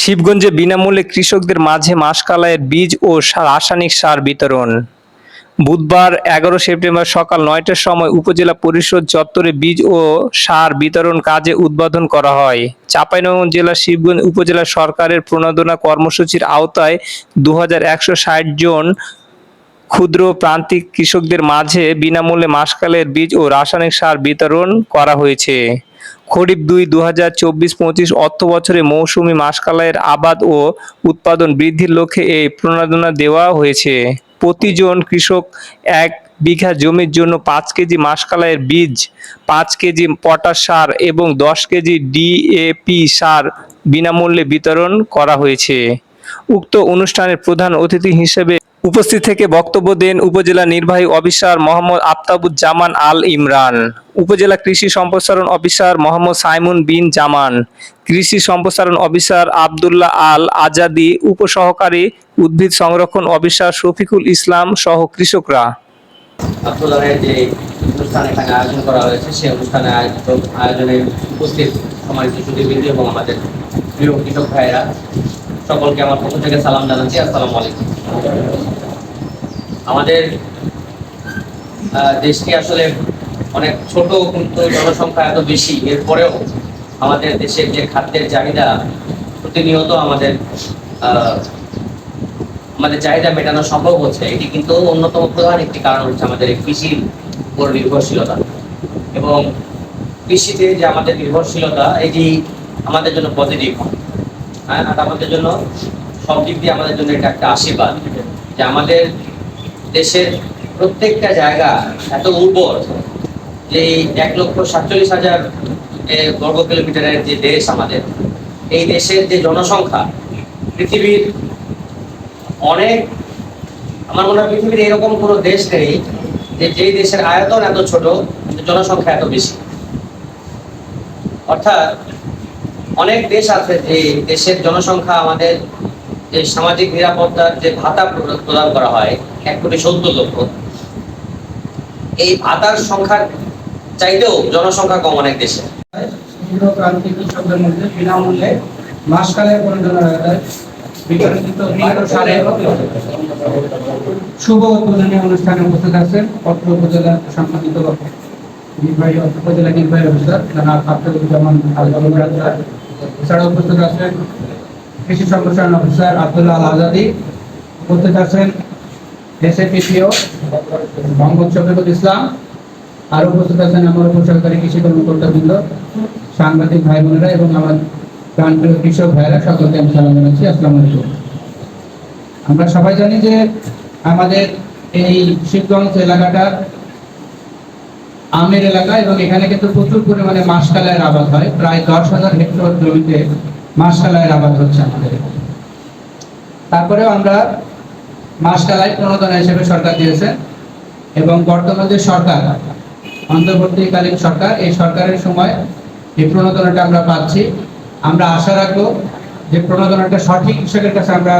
শিবগঞ্জে বিনামূল্যে কৃষকদের মাঝে মাসকালাইয়ের বীজ ও রাসায়নিক সার বিতরণ। বুধবার এগারো সেপ্টেম্বর সকাল নয়টার সময় উপজেলা পরিষদ চত্বরে বীজ ও সার বিতরণ কাজে উদ্বোধন করা হয়। চাঁপাইনবাবগঞ্জ জেলার শিবগঞ্জ উপজেলা সরকারের প্রণোদনা কর্মসূচির আওতায় দু হাজার একশো ষাট জন ক্ষুদ্র প্রান্তিক কৃষকদের মাঝে বিনামূল্যে মাসকালের বীজ ও রাসায়নিক সার বিতরণ করা হয়েছে। খরিফ দুই দু হাজার চব্বিশ পঁচিশ অর্থ বছরে মৌসুমি মাসকালাইয়ের আবাদ ও উৎপাদন বৃদ্ধির লক্ষ্যে এই প্রণোদনা দেওয়া হয়েছে। প্রতিজন কৃষক এক বিঘা জমির জন্য পাঁচ কেজি মাসকালাইয়ের বীজ, পাঁচ কেজি পটাশ সার এবং দশ কেজি ডিএপি সার বিনামূল্যে বিতরণ করা হয়েছে। উক্ত অনুষ্ঠানের প্রধান অতিথি হিসেবে উপস্থিত থেকে বক্তব্য দেন উপজেলা নির্বাহী অফিসার মোহাম্মদ আফতাবুজ্জামান আল ইমরান, উপজেলা কৃষি সম্প্রসারণ অফিসার মোহাম্মদ সাইমুন বিন জামান, কৃষি সম্প্রসারণ অফিসার আবদুল্লাহ আল আজাদি, উপসহকারী উদ্ভিদ সংরক্ষণ অফিসার শফিকুল ইসলাম সহ কৃষকরা। সকলকে আমার পক্ষ থেকে সালাম জানাচ্ছি। আমাদের দেশটি আসলে অনেক ছোট, কিন্তু জনসংখ্যা এত বেশি। এরপরেও আমাদের দেশের যে খাদ্যের চাহিদা, প্রতিনিয়ত আমাদের আমাদের চাহিদা মেটানো সম্ভব হচ্ছে। এটি কিন্তু অন্যতম প্রধান একটি কারণ হচ্ছে আমাদের কৃষির উপর নির্ভরশীলতা। এবং কৃষিতে যে আমাদের নির্ভরশীলতা, এটি আমাদের জন্য পজিটিভ হ্যাঁ আর আমাদের জন্য সব দিক দিয়ে আমাদের জন্য এটা একটা আশীর্বাদ, যে আমাদের দেশের প্রত্যেকটা জায়গা এত উর্বর যে এক লক্ষ সাতচল্লিশ হাজার বর্গ কিলোমিটারের যে দেশ আমাদের, এই দেশের যে জনসংখ্যা, পৃথিবীর অনেক, আমার মনে হয় পৃথিবীর এরকম কোনো দেশ নেই যে যেই দেশের আয়তন এত ছোট জনসংখ্যা এত বেশি। অর্থাৎ অনেক দেশ আছে যে দেশের জনসংখ্যা আমাদের যে সামাজিক নিরাপত্তার যে ভাতা প্রদান করা হয়, এক কোটি সত্তর লক্ষ। এই ভাতার সংখ্যার চাইতেও জনসংখ্যা কম অনেক দেশে। শুভ উদ্বোধনী অনুষ্ঠানে উপস্থিত আছেন অত্র উপজেলা সম্মানিত নির্বাহী উপজেলা নির্বাহী অফিসার, জনাব স্যার এছাড়া উপস্থিত আছেন কৃষি সম্প্রসারণ অফিসার আব্দুল্লাহ আজাদি উপস্থিত আছেন এসএপিপিও মোহাম্মদ শফিকুল ইসলাম, আর উপস্থিত আছেন আমার উপসহকারী কৃষি কর্মকর্তাবৃন্দ, সাংবাদিক ভাই বোনেরা এবং আমার প্রাণপ্রিয় কৃষক ভাইরা সকলকে আমি সালাম জানাচ্ছি। আসসালামু আলাইকুম। আমরা সবাই জানি যে আমাদের এই শিবগঞ্জ এলাকাটা আমের এলাকা এবং এখানে কিন্তু প্রচুর পরিমাণে মাসকালাইয়ের আবাদ হয়। প্রায় দশ হাজার হেক্টর জমিতে মাসকালাইয়ের আবাদ হচ্ছে আমাদের। তারপরেও আমরা মাসকালাই প্রণোদনা হিসেবে সরকার দিয়েছে এবং বর্তমান যে সরকার, অন্তর্বর্তীকালীন সরকার, এই সরকারের সময় এই প্রণোদনাটা আমরা পাচ্ছি। আমরা আশা রাখব যে প্রণোদনাটা সঠিক কৃষকের কাছে আমরা